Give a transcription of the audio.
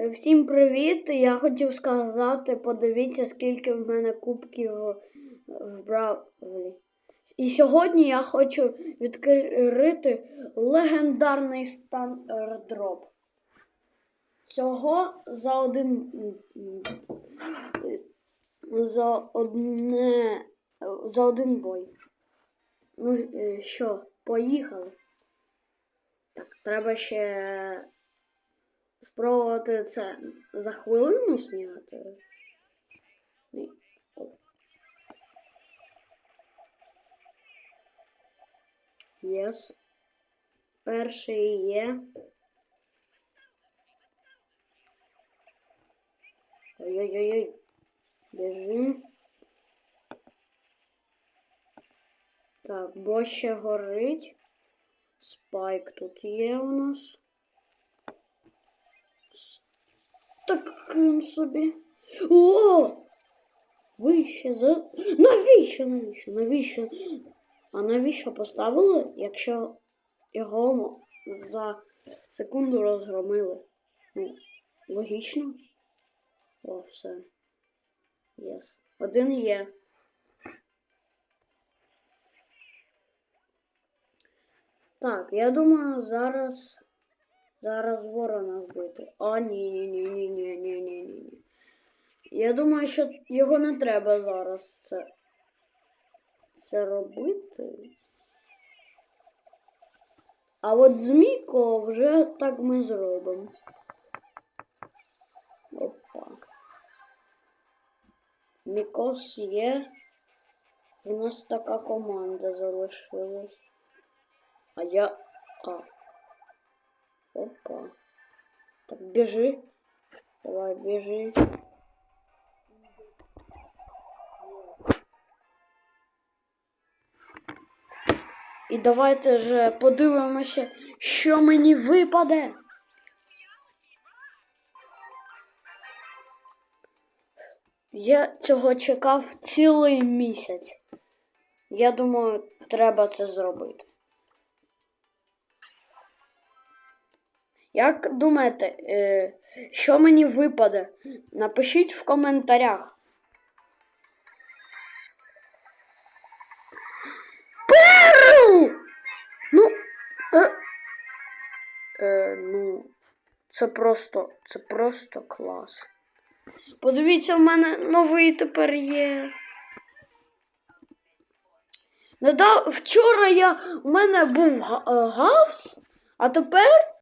Е, Всім привіт! Я хотів сказати, подивіться, скільки в мене кубків в Бравлі. І сьогодні я хочу відкрити легендарний стардроп. Цього за один за одне за один бой. Ну е, що, поїхали? Так, треба ще спробувати це за хвилину зняти. Єс. Перший є. Ой-ой-ой. Біжим. Так, бо ще горить. Спайк тут є у нас. Таким собі. О! Вище за. Навіщо? Навіщо? Навіщо? А навіщо поставили, якщо його за секунду розгромили? Ну, логічно. О, все. Єс. Один є. Так, я думаю, зараз. Зараз ворона вбити. О, ні, ні, ні, ні, ні, ні, ні, ні. Я думаю, що його не треба зараз це. Це робити. А от змійко вже так ми зробимо. Опа. Мікос є. У нас така команда залишилась. А я. А. Опа. Так, біжи. Давай, біжи. І давайте же подивимося, що мені випаде. Я цього чекав цілий місяць. Я думаю, треба це зробити. Як думаєте, е, що мені випаде? Напишіть в коментарях. Перл! Ну, е, е, ну, це просто, це просто клас. Подивіться, в мене новий тепер є. Вчора я, у мене був е, гавс, а тепер